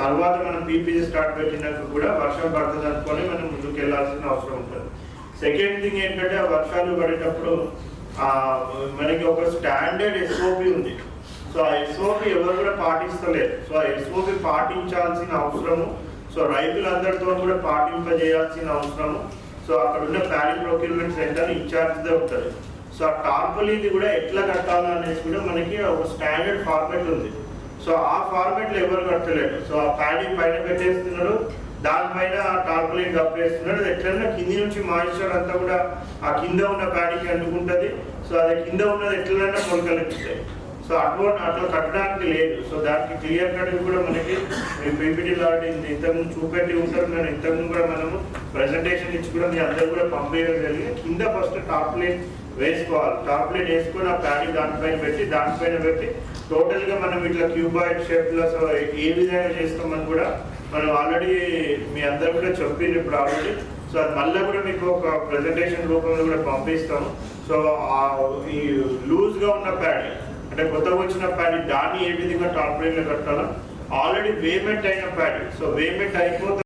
తర్వాత మనం PPG start పెట్టినాక కూడా వర్షం పడుతుంది అనుకొని మనం ముందుకు వెళ్ళాల్సిన అవసరం ఉంటుంది. సెకండ్ థింగ్ ఏంటంటే ఆ వర్షాలు పడేటప్పుడు మనకి ఒక స్టాండర్డ్ ఎస్ఓపి ఉంది. సో ఆ ఎస్ఓపి ఎవరు కూడా పాటిస్తలేరు సో ఆ ఎస్ఓపి పాటించాల్సిన అవసరము. సో రైతులందరితో కూడా పాటింపజేయాల్సిన అవసరము. సో అక్కడ ఉన్న ప్యాడీ ప్రొక్యూర్మెంట్ సెంటర్ ఇన్ఛార్జ్దే ఉంటుంది. సో ఆ టార్పలిది కూడా ఎట్లా కట్టాలి అనేసి కూడా మనకి ఒక స్టాండర్డ్ ఫార్మాట్ ఉంది. సో ఆ ఫార్మాట్లో ఎవరు కట్టలేరు సో ఆ ప్యాడీ పైన పెట్టేస్తున్నారు. దానిపైన ఆ టార్పలిన్ కప్పేస్తున్నాడు అది ఎట్లన్నా కింది నుంచి మాయిశ్చర్ అంతా కూడా ఆ కింద ఉన్న ప్యాడీకి అంటుకుంటుంది సో అది కింద ఉన్నది ఎట్లైనా మొలకలు సో అటువంటి అట్లా కట్టడానికి లేదు. సో దానికి క్లియర్ కట్ కూడా మనకి పీపీటీ లాంటి ఇంతకుముందు చూపెట్టి ఉంటారు. మేము ఇంతకుముందు కూడా మనము ప్రెజెంటేషన్ ఇచ్చి కూడా మీ అందరూ కూడా పంపేయడం జరిగింది. కింద ఫస్ట్ టాప్ లైన్ వేసుకోవాలి. టాప్ లైన్ వేసుకొని ఆ ప్యాడీ దానిపైన పెట్టి దానిపైన పెట్టి టోటల్గా మనం ఇట్లా క్యూబాయిడ్ షేప్లో సో ఏ విధంగా చేస్తామని కూడా మనం ఆల్రెడీ మీ అందరూ కూడా చెప్పింది ఇప్పుడు ఆల్రెడీ సో అది మళ్ళీ కూడా మీకు ఒక ప్రెజెంటేషన్ రూపంలో కూడా పంపిస్తాము. సో ఈ లూజ్గా ఉన్న ప్యాడీ అంటే కొత్తగా వచ్చిన ప్యాడీ దాన్ని ఏ విధంగా టాప్ లైన్ కట్టాలో ఆల్రెడీ వేమెంట్ అయిన ప్యాడీ. సో వేమెంట్ అయిపోతే